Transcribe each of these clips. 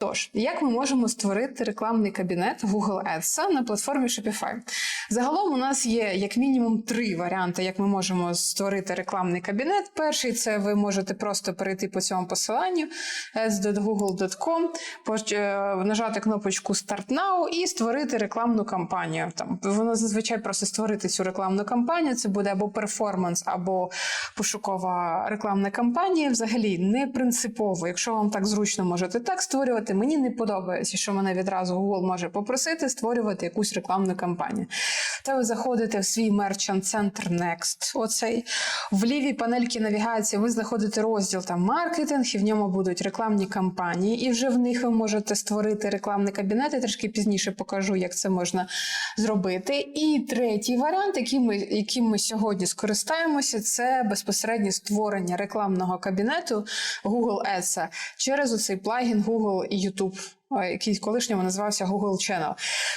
Тож, як ми можемо створити рекламний кабінет Google Ads на платформі Shopify? Загалом у нас є як мінімум три варіанти, як ми можемо створити рекламний кабінет. Перший це ви можете просто перейти по цьому посиланню ads.google.com, е, нажати кнопочку Start Now і створити рекламну кампанію. Там воно зазвичай просто створити цю рекламну кампанію. Це буде або перформанс, або пошукова рекламна кампанія. Взагалі не принципово. Якщо вам так зручно, можете так створювати. Мені не подобається, що мене відразу Google може попросити створювати якусь рекламну кампанію. Та ви заходите в свій мерчант центр Next. Оцей в лівій панельці навігації ви знаходите розділ там маркетинг, і в ньому будуть рекламні кампанії, і вже в них ви можете створити рекламний кабінет. Я трішки пізніше покажу, як це можна зробити. І третій варіант, яким ми, яким ми сьогодні скористаємося, це безпосередньо створення рекламного кабінету Google Ads через оцей плагін Google і YouTube який колишньому називався Google Channel.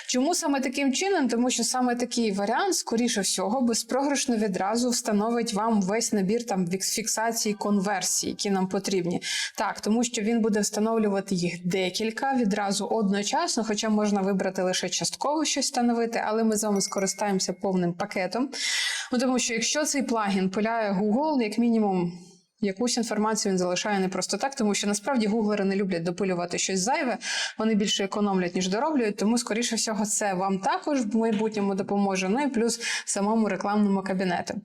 Чому саме таким чином? Тому що саме такий варіант, скоріше всього, безпрограшно відразу встановить вам весь набір там фіксації конверсій, які нам потрібні. Так, тому що він буде встановлювати їх декілька відразу одночасно, хоча можна вибрати лише частково щось встановити, але ми з вами скористаємося повним пакетом. Ну, тому що якщо цей плагін пиляє Google, як мінімум. Якусь інформацію він залишає не просто так, тому що насправді гуглери не люблять допилювати щось зайве, вони більше економлять, ніж дороблюють. Тому, скоріше всього, це вам також в майбутньому допоможе. Ну і плюс самому рекламному кабінету.